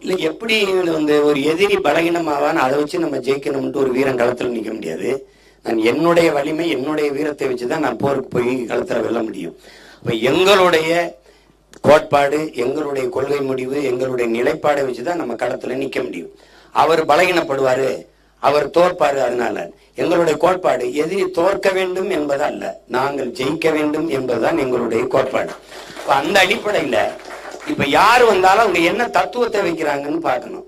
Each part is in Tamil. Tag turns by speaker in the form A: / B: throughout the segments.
A: இல்ல எப்படி வந்து ஒரு எதிரி பலகீனமாவான் அதை வச்சு நம்ம ஜெயிக்கணும்ட்டு ஒரு வீரன் களத்துல நிக்க முடியாது. நான் என்னுடைய வலிமை என்னுடைய வீரத்தை வச்சுதான் நான் போருக்கு போய் களத்துல வெல்ல முடியும். அப்ப எங்களுடைய கோட்பாடு எங்களுடைய கொள்கை முடிவு எங்களுடைய நிலைப்பாடை வச்சுதான் நம்ம களத்துல நிக்க முடியும். அவர் பலகீனப்படுவாரு அவர் தோற்பாரு அதனால. எங்களுடைய கோட்பாடு எதிரி தோற்க வேண்டும் என்பதா அல்ல நாங்கள் ஜெயிக்க வேண்டும் என்பதுதான் எங்களுடைய கோட்பாடு. அந்த அடிப்படையில இப்ப யார் வந்தாலும் அவங்க என்ன தத்துவத்தை வைக்கிறாங்கன்னு பார்க்கணும்.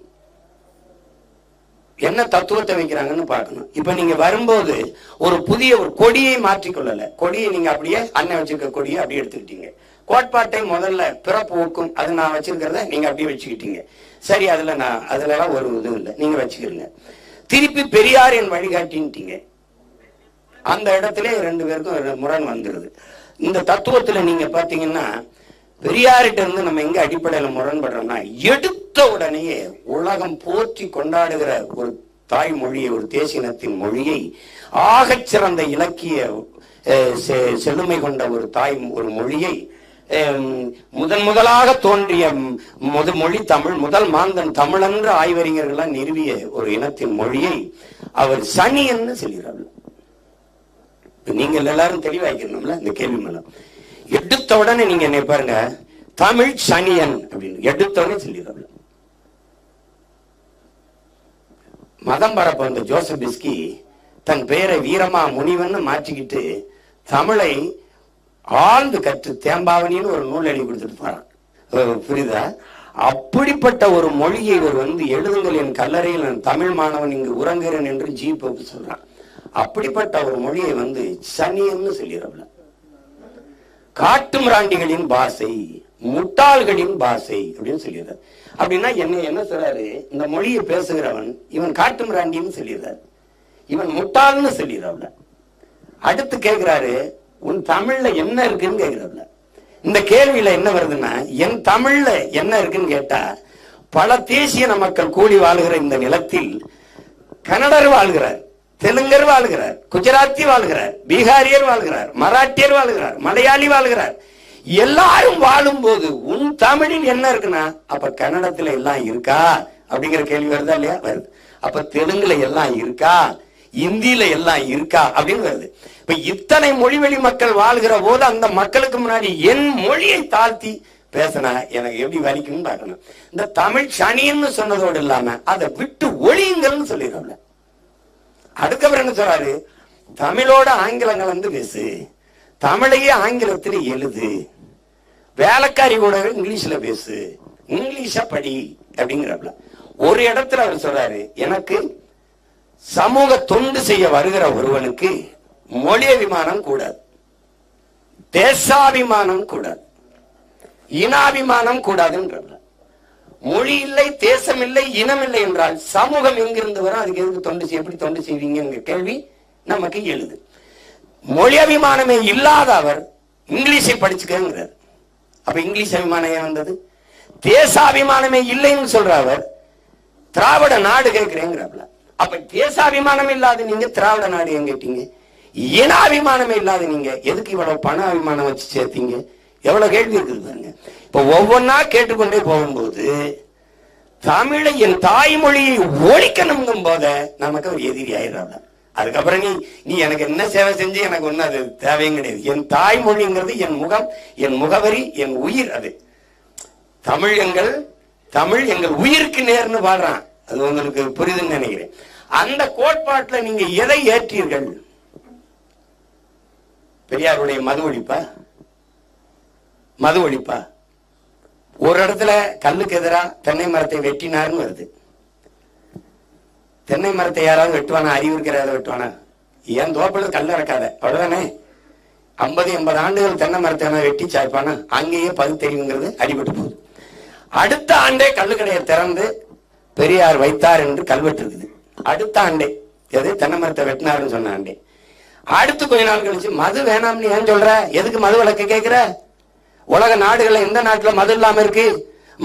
A: என்ன தத்துவத்தை வைக்கிறாங்கன்னு பார்க்கணும். இப்ப நீங்க வரும்போது ஒரு புதிய ஒரு கொடியை மாற்றிக்கொள்ளல. கொடியை நீங்க அப்படியே அண்ணன் வச்சிருக்க கொடியை அப்படியே எடுத்துக்கிட்டீங்க. கோட்பாட்டை முதல்ல பிறப்பு ஊக்கும். அது நான் வச்சிருக்கிறத நீங்க அப்படியே வச்சுக்கிட்டீங்க. சரி அதுல நான் அதுல எல்லாம் ஒரு இதுவும் இல்லை. நீங்க வச்சுக்கிறீங்க திருப்பி பெரியார் என் வழிகாட்டின்ட்டீங்க. அந்த இடத்துல ரெண்டு பேருக்கும் முரண் வந்துருது. இந்த தத்துவத்துல நீங்க பாத்தீங்கன்னா பெரியார்கிட்ட இருந்து நம்ம எங்க அடிப்படையில முரண்படுறோம்னா எடுத்த உடனேயே உலகம் போற்றி கொண்டாடுகிற ஒரு தாய்மொழியை ஒரு தேசினத்தின் மொழியை ஆகச் சிறந்த இலக்கிய செழுமை கொண்ட ஒரு தாய் ஒரு மொழியை முதன் முதலாக தோன்றிய முத மொழி தமிழ் முதல் மாந்தன் தமிழென்ற ஆய்வறிஞர்களால் நிறுவிய ஒரு இனத்தின் மொழியை அவர் சனி சொல்கிறார்கள். இப்ப நீங்கள் எல்லாரும் தெளிவாக்கணும்ல இந்த கேள்வி மேல? எடுத்த உடனே நீங்க என்ன பாருங்க தமிழ் சனியன் அப்படின்னு எடுத்த உடனே சொல்லிடுறாங்க மதம் பரப்ப வந்த ஜோசப் பிஸ்கி தன் பெயரை வீரமா முனிவன் மாற்றிக்கிட்டு தமிழை ஆழ்ந்து கற்று தேம்பாவணின்னு ஒரு நூல் எழுதி கொடுத்துட்டு போறான். புரியுதா? அப்படிப்பட்ட ஒரு மொழியை இவர் வந்து எழுதுங்கள் என் கல்லறையில் நான் தமிழ் மாணவன் இங்கு உறங்குகிறேன் என்று ஜி போப்பு சொல்றான். அப்படிப்பட்ட ஒரு மொழியை வந்து சனியன்னு சொல்லிடுறவன் காட்டு மிராண்டிகளின் பாசை முட்டாள்களின் பாசை அப்படின்னு சொல்லிடுறாரு. அப்படின்னா என்ன என்ன சொல்றாரு? இந்த மொழியை பேசுகிறவன் இவன் காட்டு மிராண்டின்னு சொல்லிடுறாரு. இவன் முட்டாள்னு சொல்லிடுறவள அடுத்து கேட்கிறாரு உன் தமிழ்ல என்ன இருக்குன்னு கேக்குறவள இந்த கேள்வியில என்ன வருதுன்னா என் தமிழ்ல என்ன இருக்குன்னு கேட்டா பல தேசிய மக்கள் கூடி வாழ்கிற இந்த நிலத்தில் கன்னடர் வாழ்கிறார். தெலுங்கர் வாழ்கிறார் குஜராத்தி வாழ்கிறார் பீகாரியர் வாழ்கிறார் மராட்டியர் வாழ்கிறார் மலையாளி வாழ்கிறார். எல்லாரும் வாழும் போது உன் தமிழின் என்ன இருக்குன்னா அப்ப கன்னடத்துல எல்லாம் இருக்கா? அப்படிங்கிற கேள்வி வருதா இல்லையா? வருது. அப்ப தெலுங்குல எல்லாம் இருக்கா? இந்தியில எல்லாம் இருக்கா? அப்படின்னு வருது. இப்ப இத்தனை மொழிவெளி மக்கள் வாழ்கிற போது அந்த மக்களுக்கு முன்னாடி என் மொழியை தாழ்த்தி பேசினா எனக்கு எப்படி வலிக்கும்னு பார்க்கணும். இந்த தமிழ் சனின்னு சொன்னதோடு இல்லாம அதை விட்டு ஒழியுங்கள்னு சொல்லிடுறாங்க. அதுக்கப்புறம் என்ன சொல்றாரு? தமிழோட ஆங்கிலம் கலந்து பேசு. தமிழையே ஆங்கிலத்தில் எழுது. வேலைக்காரி கூட இங்கிலீஷ்ல பேசு. இங்கிலீஷ படி அப்படிங்கிறப்பல. ஒரு இடத்துல அவர் சொல்றாரு எனக்கு சமூக தொண்டு செய்ய வருகிற ஒருவனுக்கு மொழி அபிமானம் கூடாது. தேசாபிமானம் கூடாது. இனாபிமானம் கூடாதுன்றப்பல. மொழி இல்லை தேசம் இல்லை இனம் இல்லை என்றால் சமூகம் எங்கிருந்து வரும்? அதுக்கு எதுக்கு தொண்டு செய்ய எப்படி தொண்டு செய்வீங்கிற கேள்வி நமக்கு எழுது. மொழி அபிமானமே இல்லாத அவர் இங்கிலீஷை படிச்சுக்கங்கிறார். அப்ப இங்கிலீஷ் அபிமானம் ஏன் வந்தது? தேசாபிமானமே இல்லைன்னு சொல்ற அவர் திராவிட நாடு கேட்கிறேங்கிறாப்ல. அப்ப தேசாபிமானம் இல்லாத நீங்க திராவிட நாடு ஏன் கேட்டீங்க? இனாபிமானமே இல்லாத நீங்க எதுக்கு இவ்வளவு பண அபிமானம் வச்சு சேர்த்தீங்க? எவ்வளவு கேள்வி இருக்குது பாருங்க. இப்போ ஒவ்வொன்றா கேட்டுக்கொண்டே போகும்போது தமிழை என் தாய்மொழியை ஒழிக்கணுங்கும் போத நமக்கு ஒரு எதிரி ஆயிடுறாங்க. அதுக்கப்புறம் நீ நீ எனக்கு என்ன சேவை செஞ்சு எனக்கு ஒன்றும் அது தேவையும் கிடையாது. என் தாய்மொழிங்கிறது என் முகம் என் முகவரி என் உயிர் அது. தமிழ் எங்கள் தமிழ் எங்கள் உயிருக்கு நேர்னு பாடுறான். அது உங்களுக்கு புரியுதுன்னு நினைக்கிறேன். அந்த கோட்பாட்டில் நீங்க எதை ஏற்றீர்கள்? பெரியாருடைய மது ஒழிப்பா? மது ஒழிப்பா? ஒரு இடத்துல கல்லுக்கு எதிரா தென்னை மரத்தை வெட்டினார்னு வருது. தென்னை மரத்தை யாராவது வெட்டுவானா? அறிவு இருக்கிறத வெட்டுவானா? ஏன் தோப்பில் கல் இறக்காத அவ்வளோதானே ஐம்பது எண்பது ஆண்டுகள் தென்னை மரத்தை எல்லாம் வெட்டி சாய்ப்பானா? அங்கேயே பகுத்தறிவுங்கிறது அடிபட்டு போகுது. அடுத்த ஆண்டே கல்லுக்கடையை திறந்து பெரியார் வைத்தார் என்று கல்வெட்டு இருக்குது அடுத்த ஆண்டே. எது? தென்னை மரத்தை வெட்டினாருன்னு சொன்ன ஆண்டே. அடுத்து கொஞ்ச நாள் கழிச்சு மது வேணாம்னு ஏன் சொல்ற? எதுக்கு மது விளக்க கேட்குற? உலக நாடுகளில் எந்த நாட்டில் மது இல்லாம இருக்கு?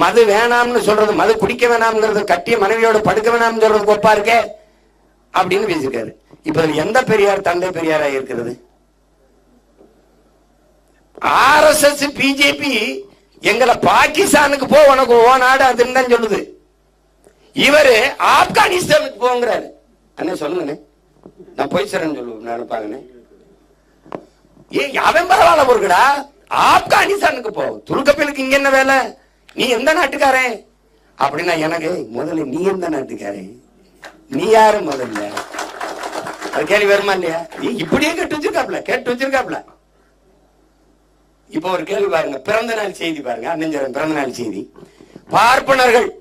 A: மது வேணாம்னு சொல்றது மது குடிக்க வேணாம்ங்கிறது கட்டிய மனைவியோட படுக்க வேணாம்னு சொல்றது கொப்பா இருக்கே? அப்படின்னு பேசியிருக்காரு. இப்ப எந்த பெரியார் தந்தை பெரியாரா இருக்கிறது? ஆர்எஸ்எஸ் பிஜேபி எங்களை பாகிஸ்தானுக்கு போ உனக்கு ஓ நாடு அதுன்னு தான் சொல்லுது. இவரு ஆப்கானிஸ்தானுக்கு போங்கிறாரு. அண்ணே சொல்லுங்கண்ணே. நான் போய் சொல்றேன்னு சொல்லுவேன் நினைப்பாங்கண்ணே. ஏய் அவன் பரவாயில்ல பொருக்கடா ஆப்கானிஸ்தானுக்கு போ. துருக்கப்பிலுக்கு இங்க என்ன வேலை? நீ எந்த நாட்டுக்காரன்? அப்படின்னா எனக்கு முதல்ல நீ எந்த நாட்டுக்காரன்? நீ யாரு முதல்ல? அது கேள்வி வருமா இல்லையா? நீ இப்படியே கேட்டு வச்சிருக்காப்ல கேட்டு வச்சிருக்காப்ல இப்போ ஒரு கேள்வி பாருங்க. பிறந்த நாள் செய்தி பாருங்க. அண்ணன் பிறந்த நாள் செய்தி. பார்ப்பனர்கள்.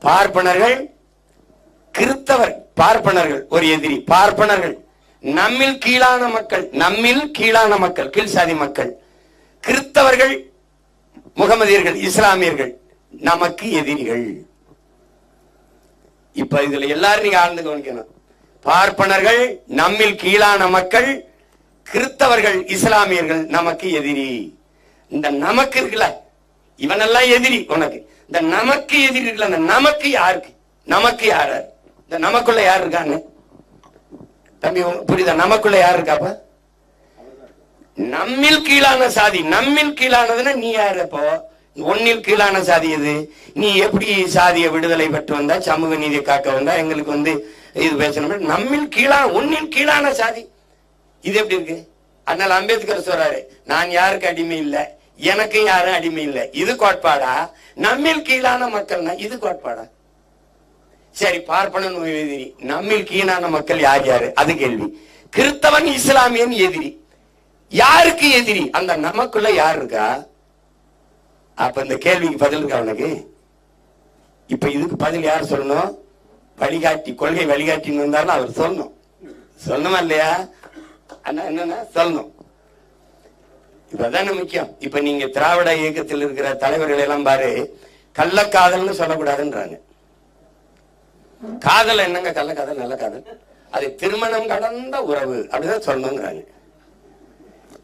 A: பார்ப்பனர்கள் கிறித்தவர் பார்ப்பனர்கள் ஒரு எதிரி பார்ப்பனர்கள். நம்மில் கீழான மக்கள் நம்மில் கீழான மக்கள் கீழ் சாதி மக்கள் கிறித்தவர்கள் முகமதியர்கள் இஸ்லாமியர்கள் நமக்கு எதிரிகள். இப்ப இதுல எல்லாரும் நீங்க ஆழ்ந்து கவனிக்கணும். பார்ப்பனர்கள் நம்மில் கீழான மக்கள் கிறித்தவர்கள் இஸ்லாமியர்கள் நமக்கு எதிரி. இந்த நமக்கு இருக்குல்ல இவனெல்லாம் எதிரி உனக்கு. இந்த நமக்கு எதிரி இருக்குல்ல அந்த நமக்கு யாருக்கு? நமக்கு யாரு? இந்த நமக்குள்ள யார் இருக்காங்க தம்பி புரியுதா? நமக்குள்ள யார் இருக்காப்ப நம்மில் கீழான சாதி. நம்மில் கீழானதுன்னா நீ யாரு அப்போ? ஒன்னில் கீழான சாதி எது? நீ எப்படி சாதிய விடுதலை பெற்று வந்தா சமூக நீதியை காக்க வந்தா? எங்களுக்கு வந்து இது பேசணும். நம்மில் கீழான ஒன்னில் கீழான சாதி. இது எப்படி இருக்கு? அதனால அம்பேத்கர் சொல்றாரு நான் யாருக்கு அடிமை இல்லை? எனக்கு யாரும் அடிமை இல்லை. இது கோட்பாடா? நம்மில் கீழான மக்கள்னா இது கோட்பாடா? சரி பார்ப்பனன் எதிரி. நம்மில் கீழான மக்கள் யார் யாரு? அது கேள்வி. கிறிஸ்தவன் இஸ்லாமியன் எதிரி. யாருக்கு எதிரி? அந்த நமக்குள்ள யார் இருக்கா? அப்ப இந்த கேள்விக்கு பதில் இருக்கா அவனுக்கு இப்ப இதுக்கு பதில் யார் சொல்லணும்? வழிகாட்டி கொள்கை வழிகாட்டின்னு இருந்தாலும் அவர் சொல்லணும். சொல்லணுமா இல்லையா? ஆனா என்னன்னா சொல்லணும். இப்பதானே முக்கியம். இப்ப நீங்க திராவிட இயக்கத்தில் இருக்கிற தலைவர்கள் எல்லாம் பாரு கள்ளக்காதல்னு சொல்லக்கூடாதுன்றாங்க. காதல் என்னங்க கள்ளக்காதல் நல்ல காதல். அது திருமணம் கடந்த உறவு அப்படிதான் சொல்லணுங்கிறாங்க.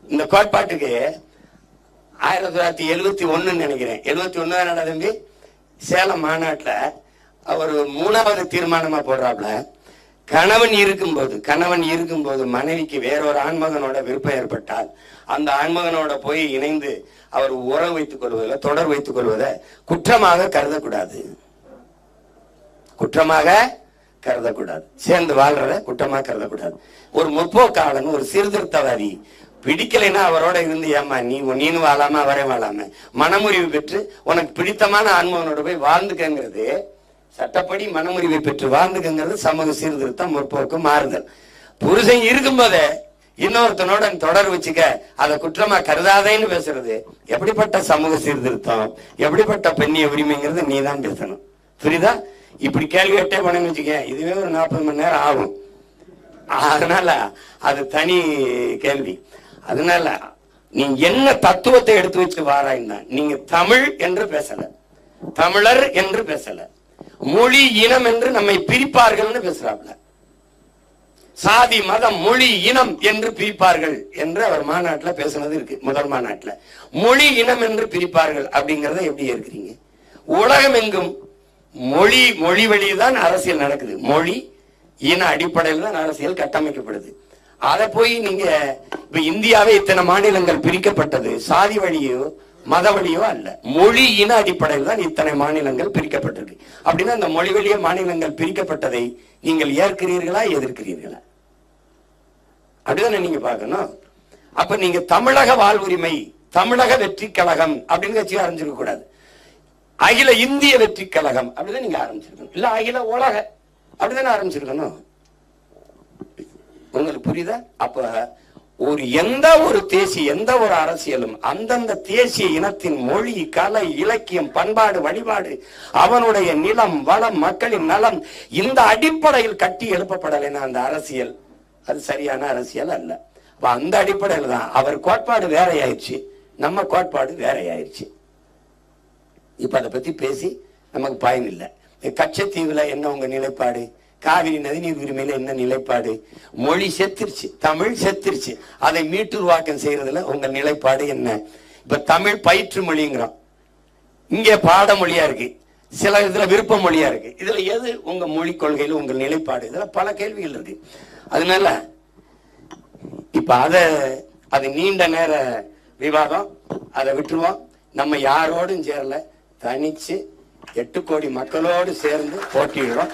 A: இந்த கோட்பாட்டுக்கு ஆயிரத்தி தொள்ளாயிரத்தி எழுபத்தி ஒன்றுன்னு நினைக்கிறேன். எழுபத்தி ஒண்ணு தானடா சேலம் மாநாட்டுல அவர் மூணாவது தீர்மானமா போடுறாப்புல கணவன் இருக்கும்போது கணவன் இருக்கும்போது மனைவிக்கு வேறொரு ஆண்மகனோட விருப்பம் ஏற்பட்டால் அந்த ஆண்மகனோட போய் இணைந்து அவர் உறவு வைத்துக் கொள்வதில் தொடர் வைத்துக் கொள்வதை குற்றமாக கருதக்கூடாது. குற்றமாக கருதக்கூடாது. சேர்ந்து வாழ்றத குற்றமாக கருதக்கூடாது. ஒரு முற்போக்காளன் ஒரு சீர்திருத்தவாதி பிடிக்கலைன்னா அவரோட இருந்து ஏமா நீ நீனு வாழாம அவரே வாழாம. மனமுறிவு பெற்று உனக்கு பிடித்தமான ஆன்மகனோட போய் வாழ்ந்துக்கங்கிறது சட்டப்படி மனமுறிவை பெற்று வாழ்ந்துக்கங்கிறது சமூக சீர்திருத்தம் முற்போக்கு மாறுதல். புருஷன் இருக்கும்போதே இன்னொருத்தனோட தொடர் வச்சுக்க அதை குற்றமா கருதாதேன்னு பேசுறது எப்படிப்பட்ட சமூக சீர்திருத்தம் எப்படிப்பட்ட பெண்ணிய உரிமைங்கிறது நீ தான் பேசணும். புரியுதா? இப்படி கேள்வி கேட்டே பண்ணு வச்சுக்க இதுவே ஒரு நாற்பது மணி நேரம் ஆகும். அதனால அது தனி கேள்வி. அதனால நீ என்ன தத்துவத்தை எடுத்து வச்சு வாராய்னா நீங்க தமிழ் என்று பேசல. தமிழர் என்று பேசல. மொழி இனம் என்று நம்மை பிரிப்பார்கள்னு பேசுறாப்ல. சாதி மதம் மொழி இனம் என்று பிரிப்பார்கள் என்று அவர் மாநாட்டுல பேசுனது இருக்கு முதல் மாநாட்டுல. மொழி இனம் என்று பிரிப்பார்கள் அப்படிங்கறத எப்படி இருக்கிறீங்க உலகம் எங்கும் மொழி மொழி வழியில்தான் அரசியல் நடக்குது. மொழி இன அடிப்படையில் தான் அரசியல் கட்டமைக்கப்படுது அதை போய் நீங்க இப்ப இந்தியாவே இத்தனை மாநிலங்கள் பிரிக்கப்பட்டது. சாதி வழியோ மத வழியோ அல்ல. மொழி இன அடிப்படையில் தான் இத்தனை மாநிலங்கள் பிரிக்கப்பட்டிருக்கு. அப்படின்னா அந்த மொழி வழிய மாநிலங்கள் பிரிக்கப்பட்டதை நீங்கள் ஏற்கிறீர்களா எதிர்க்கிறீர்களா? அப்படிதானே நீங்க பார்க்கணும். அப்ப நீங்க தமிழக வாழ்வுரிமை தமிழக வெற்றி கழகம் அப்படின்னு கட்சி ஆரம்பிச்சிருக்க கூடாது. அகில இந்திய வெற்றி கழகம். அப்படிதான் நீங்க ஆரம்பிச்சிருக்கணும். இல்ல அகில உலக. அப்படிதானே ஆரம்பிச்சிருக்கணும். உங்களுக்கு புரியுதா? அப்ப ஒரு எந்த ஒரு தேசிய எந்த ஒரு அரசியலும் அந்தந்த தேசிய இனத்தின் மொழி கலை இலக்கியம் பண்பாடு வழிபாடு அவனுடைய நிலம் வளம் மக்களின் நலம் இந்த அடிப்படையில் கட்டி எழுப்பப்படலைன்னா அந்த அரசியல். அது சரியான அரசியல் அல்ல. அந்த அடிப்படையில் தான் அவர் கோட்பாடு வேறையாயிருச்சு நம்ம கோட்பாடு வேறையாயிருச்சு இப்ப அதை பத்தி பேசி நமக்கு பயன் இல்லை. கச்சத்தீவுல என்ன உங்க நிலைப்பாடு? காவிரி நதிநீர் உரிமையில் என்ன நிலைப்பாடு? மொழி செத்துருச்சு தமிழ் செத்துருச்சு. அதை மீட்டுருவாக்கம் செய்யறதுல உங்க நிலைப்பாடு என்ன? இப்ப தமிழ் பயிற்று மொழிங்கிறோம். இங்க பாட மொழியா இருக்கு. சில இதுல விருப்ப மொழியா இருக்கு. இதுல எது உங்க மொழி கொள்கையில உங்க நிலைப்பாடு? இதுல பல கேள்விகள் இருக்கு. அதனால இப்ப அத அது நீண்ட நேர விவாதம். அதை விட்டுருவோம். நம்ம யாரோடும் சேரல. தனிச்சு எட்டு கோடி மக்களோடு சேர்ந்து போட்டியிடுறோம்.